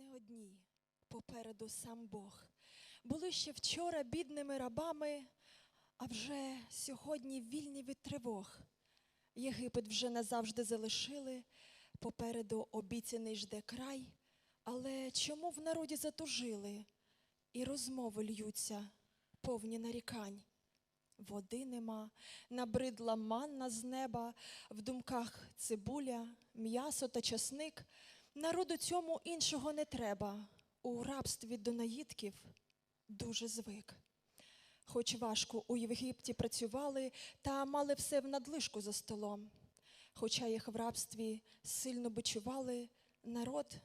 не одні, попереду сам Бог. Були ще вчора бідними рабами, а вже сьогодні вільні від тривог. Єгипет вже назавжди залишили, попереду обіцяний жде край. Але чому в народі затужили? І розмови льються, повні нарікань. Води нема, набридла манна з неба, в думках цибуля, м'ясо та часник. Народу цьому іншого не треба. У рабстві до наїдків дуже звик. Хоч важко у Єгипті працювали та мали все в надлишку за столом. Хоча їх в рабстві сильно бичували, народ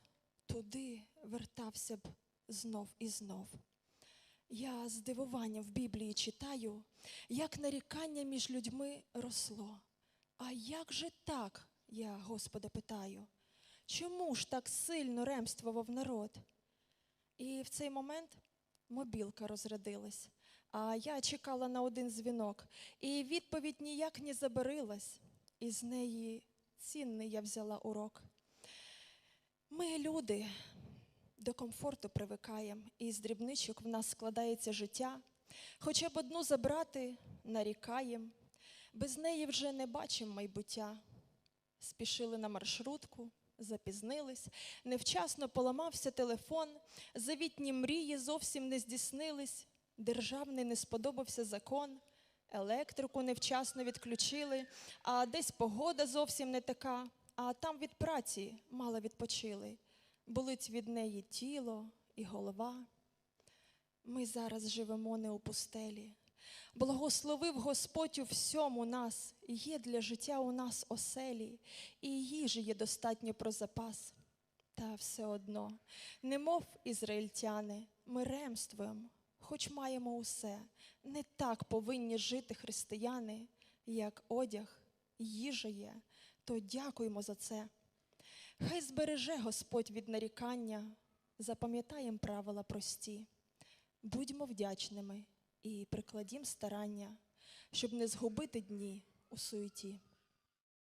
туди вертався б знов і знов. Я з здивуванням в Біблії читаю, як нарікання між людьми росло. А як же так, я Господа питаю, чому ж так сильно ремствував народ? І в цей момент мобілка розрядилась, а я чекала на один дзвінок, і відповідь ніяк не забарилась, і з неї цінний я взяла урок. Ми люди до комфорту привикаємо, і з дрібничок в нас складається життя. Хоча б одну забрати нарікаєм, без неї вже не бачимо майбуття. Спішили на маршрутку, запізнились, невчасно поламався телефон, завітні мрії зовсім не здійснились, державний не сподобався закон, електрику невчасно відключили, а десь погода зовсім не така, а там від праці мало відпочили. Болить від неї тіло і голова. Ми зараз живемо не у пустелі. Благословив Господь у всьому нас, є для життя у нас оселі, і їжі є достатньо про запас. Та все одно, немов ізраїльтяни, ми ремствуємо, хоч маємо усе. Не так повинні жити християни, як одяг, їжа є, то дякуємо за це. Хай збереже Господь від нарікання, запам'ятаєм правила прості, будьмо вдячними і прикладім старання, щоб не згубити дні у суеті.